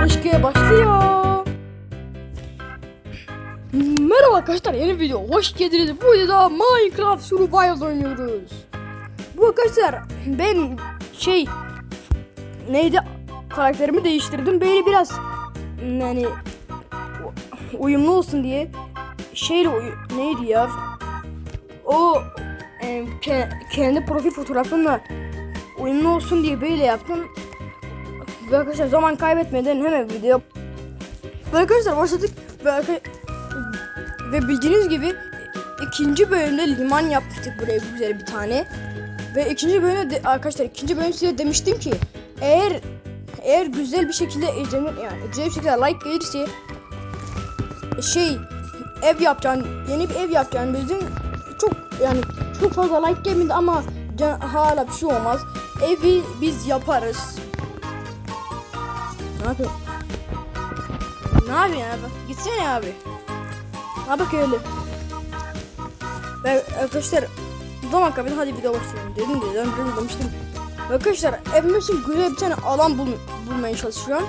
Barışke başlıyor. Merhaba arkadaşlar yeni video hoş geldiniz. Bu videoda Minecraft Survival oynuyoruz. Bu arkadaşlar ben şey neydi karakterimi değiştirdim. Böyle biraz yani uyumlu olsun diye şeyle neydi ya o e, ke- kendi profil fotoğrafımla uyumlu olsun diye böyle yaptım. Ve arkadaşlar zaman kaybetmeden hemen video. Ve arkadaşlar başladık. Ve, ve bildiğiniz gibi ikinci bölümde liman yapmıştık buraya güzel bir tane. Ve ikinci bölümde de, arkadaşlar ikinci bölüm size demiştim ki eğer eğer güzel bir şekilde izlenir yani güzel bir şekilde like gelirse şey ev yapacağım yeni bir ev yapacağım bizim çok yani çok fazla like gelmedi ama hala bir şey olmaz evi biz yaparız ne yapıyorsun? Ne yapıyorsun abi? Gitsene abi. Ha bak öyle. Ve arkadaşlar zaman kabin hadi video başlayalım dedim de dedim, dedim demiştim. Arkadaşlar evim için güzel bir tane alan bul bulmaya çalışıyorum.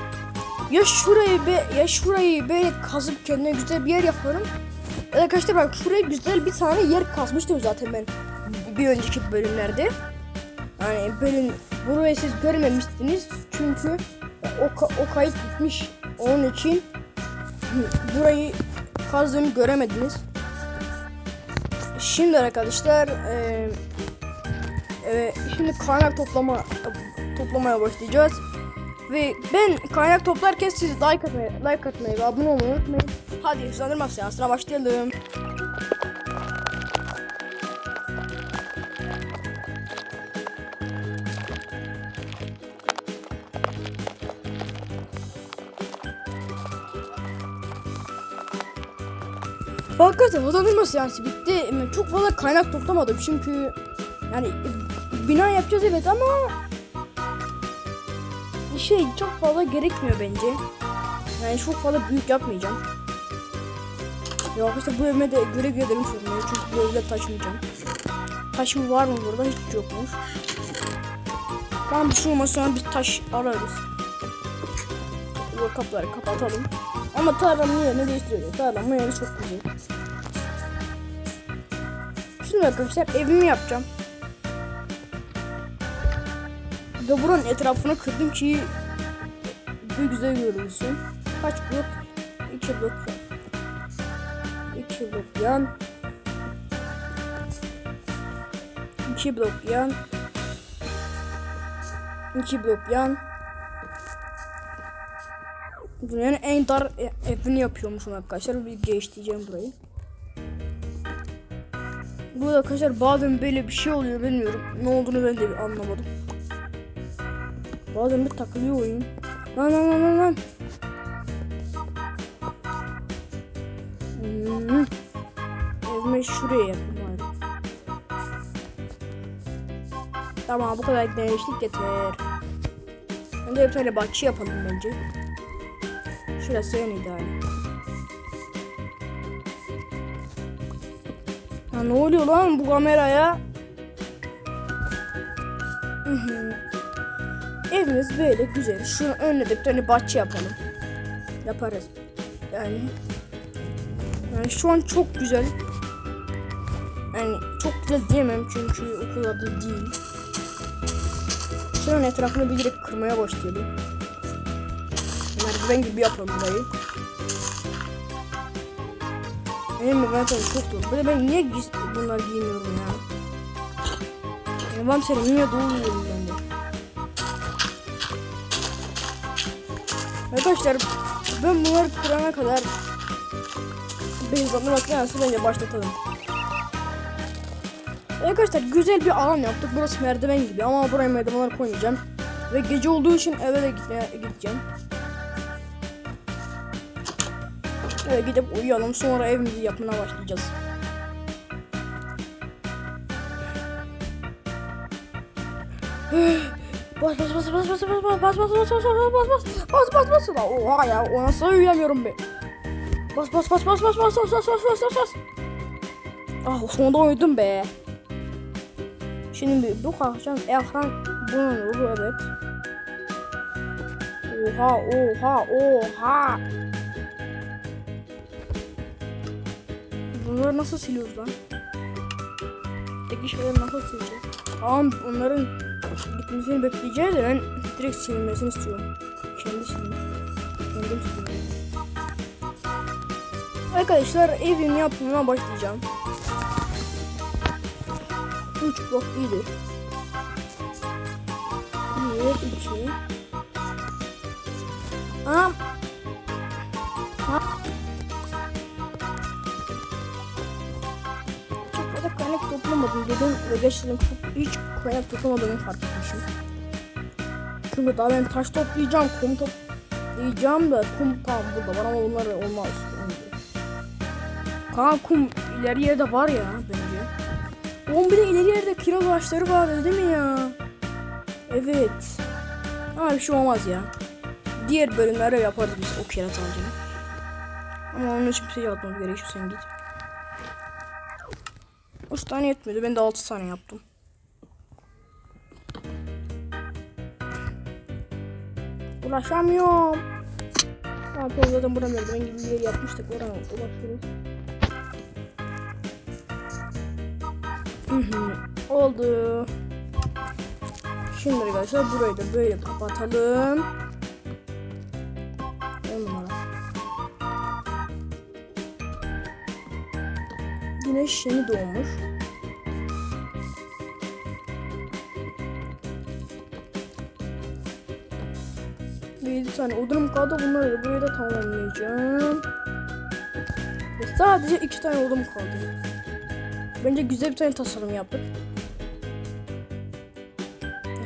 Ya şurayı be ya şurayı böyle kazıp kendime güzel bir yer yaparım. Ya da arkadaşlar bak şuraya güzel bir tane yer kazmıştım zaten ben bir önceki bölümlerde. Yani bölüm burayı siz görmemiştiniz çünkü o, o kayıt bitmiş. Onun için burayı kazdığımı göremediniz. Şimdi arkadaşlar eee evet, şimdi kaynak toplama toplamaya başlayacağız. Ve ben kaynak toplarken siz like atmayı, like atmayı ve abone olmayı unutmayın. Hadi hızlandırma seansına başlayalım. Hakikaten hızlandırma seansı bitti. Çok fazla kaynak toplamadım çünkü yani bina yapacağız evet ama şey çok fazla gerekmiyor bence. Yani çok fazla büyük yapmayacağım. Ya arkadaşlar bu evime de görev gelirim sormayı çünkü bu evde taşımayacağım. Taşım var mı burada hiç yokmuş. Tamam bir şey olmaz sonra bir taş ararız. Bu kapıları kapatalım. Ama tarlamın yerini değiştiriyor. Tarlamın yeri çok güzel. Şimdi arkadaşlar evimi yapacağım. Ve buranın etrafını kırdım ki bir güzel görünsün. Kaç blok? 2 blok. 2 blok yan. 2 blok yan. 2 blok yan. Dünyanın en dar e- evini yapıyormuşum arkadaşlar. Bir geçeceğim burayı. Bu arkadaşlar bazen böyle bir şey oluyor bilmiyorum. Ne olduğunu ben de anlamadım. Bazen bir takılıyor oyun. Lan lan lan lan lan. Hmm. Şuraya. Tamam bu kadar değiştik yeter. Ben bir tane bahçe yapalım bence. Şurası en ideal. Ne oluyor lan bu kameraya? Evimiz böyle güzel. Şunun önüne de bir tane bahçe yapalım. Yaparız. Yani yani şu an çok güzel. Yani çok güzel diyemem çünkü o kadar da değil. Şunun etrafını bir direkt kırmaya başlayalım. Merdiven gibi yapalım burayı. Benim envanterim çok dolu. Böyle ben niye bunlar giymiyorum ya? Envanterim niye dolu bende? Arkadaşlar ben bunları kırana kadar benzanlı makinesi bence başlatalım. Arkadaşlar güzel bir alan yaptık. Burası merdiven gibi ama buraya merdivenler koymayacağım. Ve gece olduğu için eve de gideceğim. Eve gidip uyuyalım sonra evimizi yapmaya başlayacağız. Bas bas bas bas bas bas bas bas bas bas bas bas bas bas bas bas bas Oha ya o nasıl uyuyamıyorum be. Bas bas bas bas bas bas bas bas bas bas bas bas. Ah sonunda uyudum be. Şimdi bu kalkacağım ekran bunun ruhu evet. Oha oha oha. Bunları nasıl siliyoruz lan? Peki şeyleri nasıl sileceğiz? Tamam onların gitmesini bekleyeceğiz de ben direkt silinmesini istiyorum. Kendi sileyim. Kendim sileyim. Arkadaşlar evin yapımına başlayacağım. 3 blok iyidir. 1, 2 Anam çok kaynak toplamadım dedim ve çok hiç kaynak toplamadığımı fark etmişim. Çünkü daha ben taş toplayacağım, kum toplayacağım da kum tam burada var ama onlar olmaz. Kaan kum ileri yerde var ya bence. Oğlum bir de ileri yerde kiraz ağaçları vardı değil mi ya? Evet. Ama bir şey olmaz ya. Diğer bölümlerde yaparız biz o kiraz ağacını. Ama onun için bir şey yapmamız gerekiyor sen git. 3 tane yetmedi. Ben de 6 tane yaptım. Ulaşamıyorum. Ne yapalım zaten buranın merdiven gibi bir yer yapmıştık. Oraya ulaşıyoruz. Oldu. Şimdi arkadaşlar burayı da böyle kapatalım. Güneş yeni doğmuş. Yedi tane odunum kaldı. Bunları da buraya da tamamlayacağım. Ve sadece iki tane odun kaldı. Bence güzel bir tane tasarım yaptık.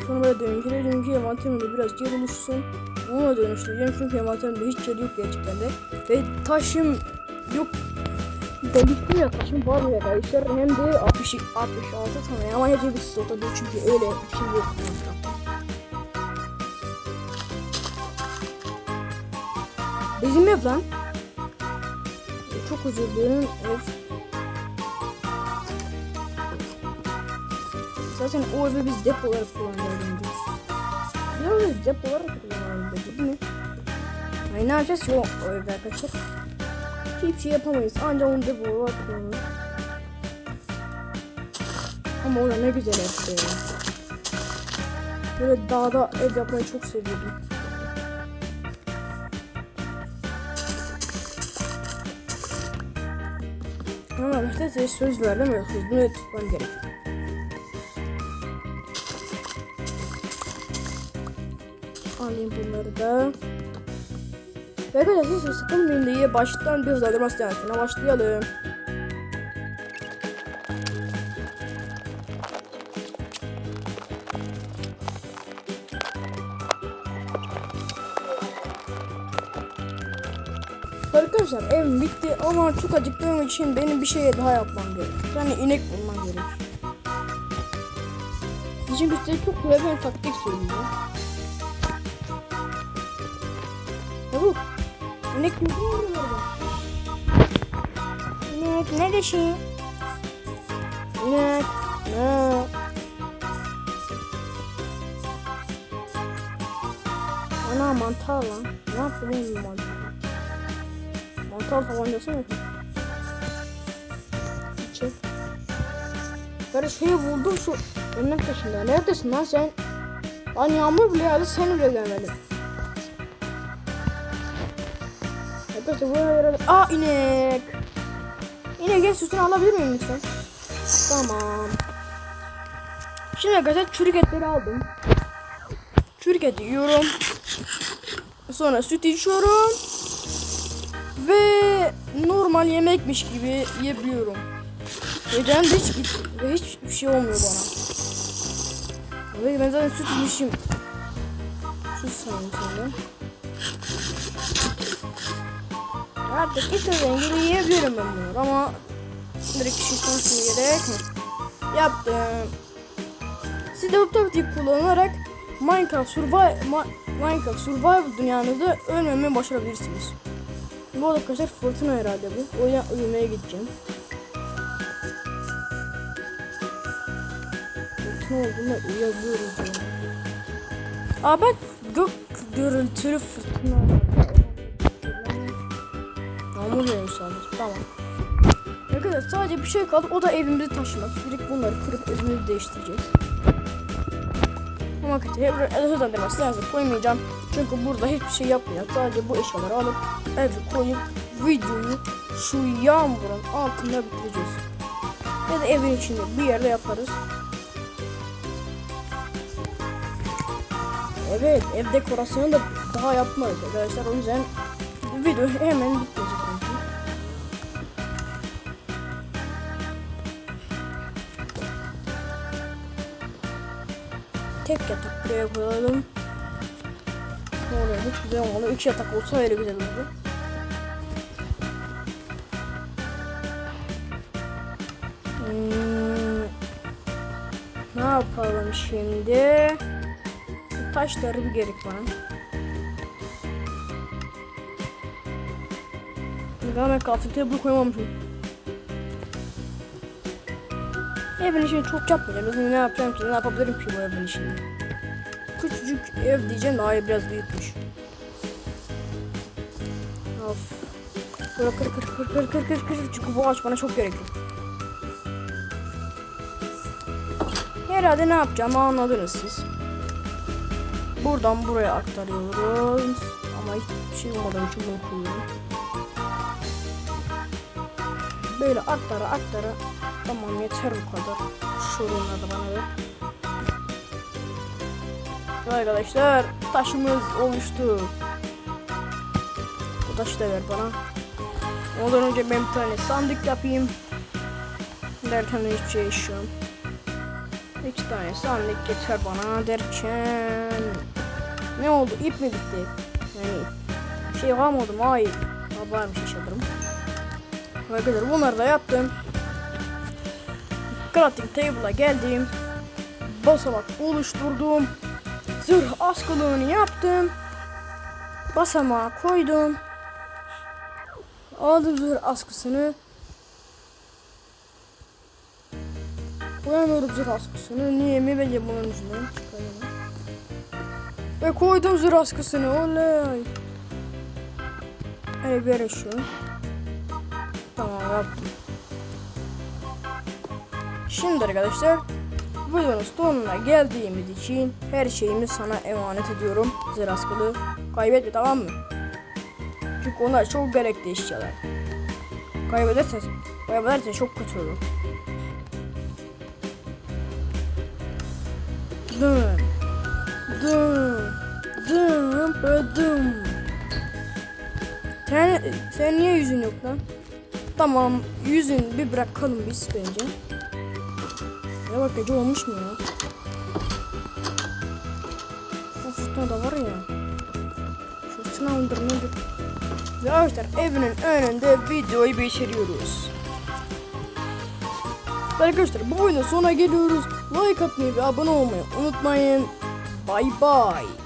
Sonra böyle dönüştürelim ki envanterimde biraz yer oluşsun. Onu da dönüştüreceğim çünkü envanterimde hiç yer yok gerçekten de. Ve taşım yok. Demiştim ya taşım var ya arkadaşlar. Hem de 60, 66 tane ama hepsi bir slota değil çünkü öyle bir şey yok. Bizim ev lan. Çok özür dilerim. Zaten o evi biz depo olarak o evi depo olarak kullanalım dedi değil mi? Ay ne yapacağız ki o, evde arkadaşlar? Hiçbir şey yapamayız. Ancak onu olarak kullanırız. Ama o da ne güzel ev be. Böyle dağda ev yapmayı çok seviyordum. Ama işte size söz verdim ve sözümü tutmam gerek. Alayım bunları da. Ve arkadaşlar sıkılmayın diye baştan bir hızlandırma seansına başlayalım. Arkadaşlar evim bitti ama çok acıktığım için benim bir şeye daha yapmam gerek. Yani inek bulmam gerek. Çünkü size çok güzel bir taktik söyleyeceğim. Çabuk. İnek mu orada? İnek neredesin? İnek. Ne? Ana mantar lan. Ne yapayım mantar? Mantar tabancası mı? İçi. Ben şeyi buldum şu önüne taşında. Neredesin lan sen? Lan yağmur bile yağdı seni bile görmedim. Arkadaşlar buraya verelim. Aa inek. İnek gel sütünü alabilir miyim lütfen? Tamam. Şimdi arkadaşlar çürük etleri aldım. Çürük eti yiyorum. Sonra süt içiyorum. Ve normal yemekmiş gibi yiyebiliyorum. Canım da hiç, ve hiçbir şey olmuyor bana. Ve ben zaten süt içmişim. Süt sanırım sonra. Artık istediğim gibi yiyebilirim ben bunu ama direkt kişi konusuna gerek yaptım. Siz de kullanarak Minecraft Survival Minecraft Survival dünyanızda ölmemeyi başarabilirsiniz. Bu arada arkadaşlar fırtına herhalde bu. O yüzden uyumaya gideceğim. Fırtına olduğunda uyuyabiliyoruz yani. Aa bak gök Görüntülü fırtına. Yağmur yağıyor sadece. Tamam. Arkadaşlar sadece bir şey kaldı. O da evimizi taşımak. Direkt bunları kırıp evimizi değiştireceğiz. Ama kötü. Evre özellikle lazım koymayacağım. Çünkü burada hiçbir şey yapmayacağım. Sadece bu eşyaları alıp eve koyup videoyu şu yağmurun altında bitireceğiz. Ya da evin içinde bir yerde yaparız. Evet, ev dekorasyonu da daha yapmadık arkadaşlar. O yüzden video hemen bitmeyecek. Tek yatak buraya koyalım. Oraya güzel olmalı. Üç yatak olsa öyle güzel olurdu. Ne yapalım şimdi? Taşları bir gerek bana. Ben crafting table koymamışım? Evin işini çok yapmayacağım. Mesela ne yapacağım ki? Ne yapabilirim ki bu evin işini? Küçücük ev diyeceğim hayır biraz büyükmüş. Of. Kır kır kır kır kır kır kır kır çünkü bu ağaç bana çok gerekli. Herhalde ne yapacağımı anladınız siz. Buradan buraya aktarıyoruz. Ama hiçbir şey olmadan için bunu koyuyorum. Böyle aktara aktara. Tamam yeter bu kadar. Şurunla da bana ver. Arkadaşlar taşımız oluştu. Bu taşı da ver bana. Ondan önce ben bir tane sandık yapayım. Derken de hiçbir şey yaşıyorum. İki tane sandık yeter bana derken ne oldu ip mi bitti? Yani şey kalmadı mı? Hayır. Ha, varmış yaşadım. Arkadaşlar bunları da yaptım. Crafting table'a geldim. Basamak oluşturdum. Zırh askılığını yaptım. Basamağa koydum. Aldım zırh askısını. Koyamıyorum zırh askısını. Niye mi? Bence bunun yüzünden çıkarıyorum. Ve koydum zırh askısını. Oley. Hadi bir şu. Tamam yaptım. Şimdi arkadaşlar videonun sonuna geldiğimiz için her şeyimi sana emanet ediyorum. Zırh askılı. Kaybetme tamam mı? Çünkü onlar çok gerekli eşyalar. Kaybedersen, kaybedersen çok kötü olur. Dım. Dım. Dım. Dım. Sen, sen niye yüzün yok lan? Tamam yüzün bir bırakalım biz bence. Ya bak gece olmuş mu ya? Bu fırtına da var ya. Fırtına mıdır nedir? Ve arkadaşlar evinin önünde videoyu bitiriyoruz. Arkadaşlar bu oyunun sonuna geliyoruz. Like atmayı ve abone olmayı unutmayın. Bye bye.